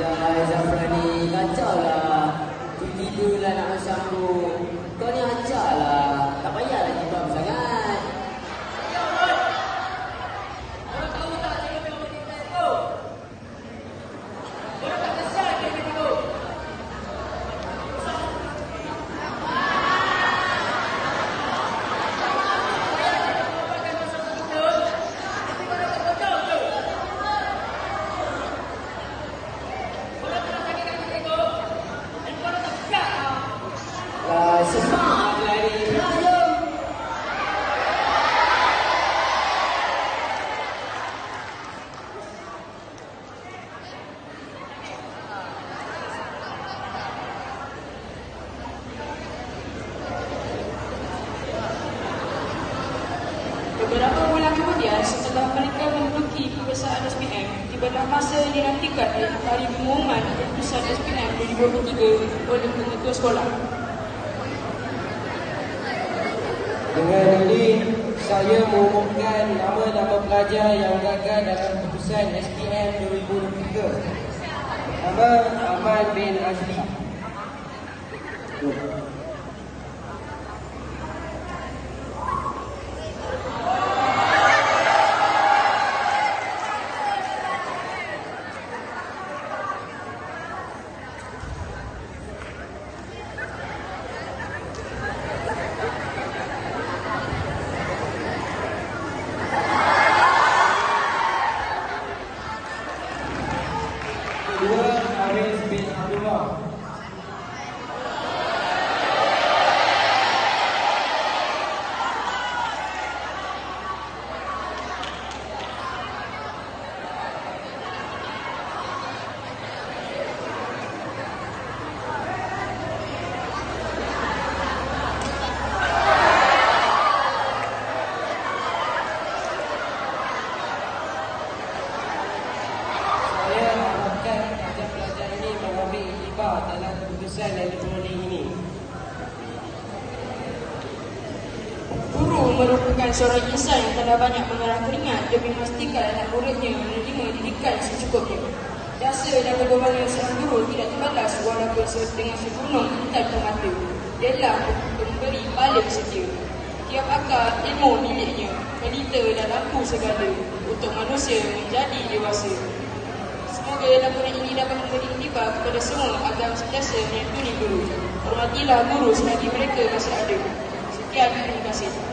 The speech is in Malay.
Ya, Zafrani. Kacau lah. Tiba-tiba lah nak bersambung. Kau SPM, tibalah masa yang dinantikan iaitu hari pengumuman keputusan SPM 2023 oleh pengetua sekolah. Dengan ini, saya mengumumkan nama-nama pelajar yang gagal dalam keputusan SPM 2023. Pertama, Ahmad bin Azli. Kedua, Haris bin Abdullah. Saya dalam yang diperoleh ini. Guru merupakan seorang insan yang telah banyak mengerah keringat demi memastikan anak muridnya menerima didikan secukupnya. Jasa dan pengorbanan seorang guru tidak terbatas walaupun dengan segunung intan permata. Ialah pemberi paling setia. Tiap akar ilmu miliknya, pelita dan lampu segala untuk manusia menjadi dewasa. Semoga laporan ini dapat memberi iktibar kepada semua agar sentiasa menyantuni guru. Hormatilah guru selagi mereka masih ada. Sekian, terima kasih.